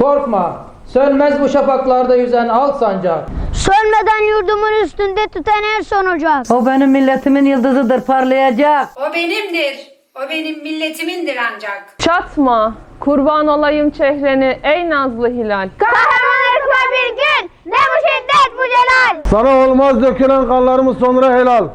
Korkma, sönmez bu şafaklarda yüzen al sancak. Sönmeden yurdumun üstünde tüten en son ocak. O benim milletimin yıldızıdır parlayacak. O benimdir. O benim milletimindir ancak. Çatma, kurban olayım çehreni ey nazlı hilal. Kahraman ırkma bir gün, ne bu şiddet bu celal. Sana olmaz dökülen kanlarımız sonra helal.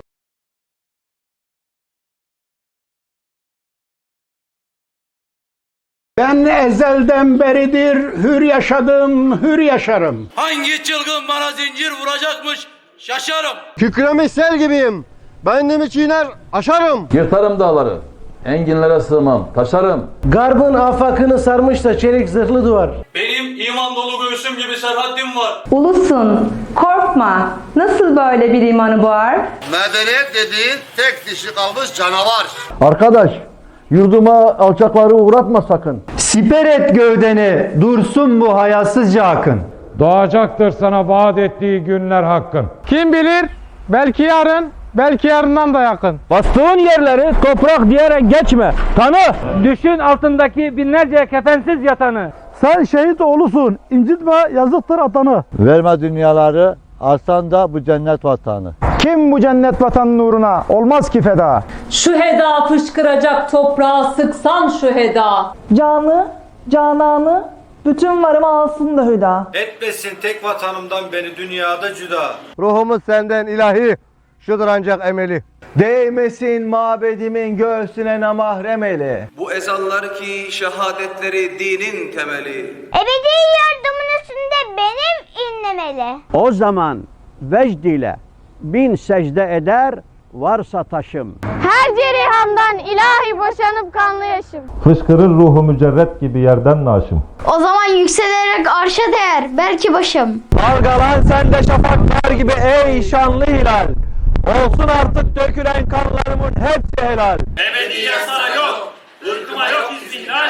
Ben ezelden beridir hür yaşadım, hür yaşarım. Hangi çılgın bana zincir vuracakmış şaşarım. Kükremiş sel gibiyim. Benliğimi çiğner, aşarım. Yırtarım dağları. Enginlere sığmam, taşarım. Garbın afakını sarmış da çelik zırhlı duvar. Benim iman dolu göğsüm gibi serhatim var. Ulusun, korkma. Nasıl böyle bir imanı boğar? Medeniyet dediğin tek dişi kalmış canavar. Arkadaş, yurduma alçakları uğratma sakın. Siper et gövdeni, dursun bu hayasızca akın. Doğacaktır sana vaat ettiği günler hakkın. Kim bilir? Belki yarın, belki yarından da yakın. Bastığın yerleri toprak diyerek geçme. Tanı. Düşün altındaki binlerce kefensiz yatanı. Sen şehit oğlusun. incitme yazıktır atanı. Verme dünyaları, alsan da bu cennet vatanı. Kim bu cennet vatanın uğruna? Olmaz ki feda. Şu heda fışkıracak toprağa sıksan şu heda. Canı, cananı, bütün varımı alsın da hüda. Etmesin tek vatanımdan beni dünyada cüda. Ruhumuz senden ilahi. Şudur ancak emeli. Değmesin mabedimin göğsüne namahrem eli. Bu ezanlar ki şehadetleri dinin temeli. Ebedi yurdumun üstünde benim inlemeli. O zaman vecd ile bin secde eder varsa taşım. Her cerihandan ilahi boşanıp kanlı yaşım. Fışkırır ruhu mücerret gibi yerden naşım. O zaman yükselerek arşa değer belki başım. Dalgalan sen de şafaklar gibi ey şanlı hilal. Olsun artık dökülen kanlarımın hepsi helal. Ebedi yasara yok, ırkıma yok istihlal.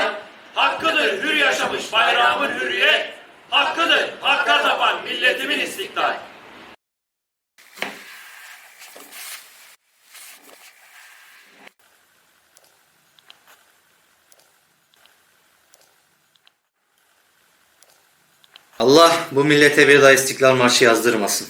Hakkıdır hür yaşamış bayrağımın hürriyet. Hakkıdır hakka tapan milletimin istiklal. Allah bu millete bir daha İstiklal Marşı yazdırmasın.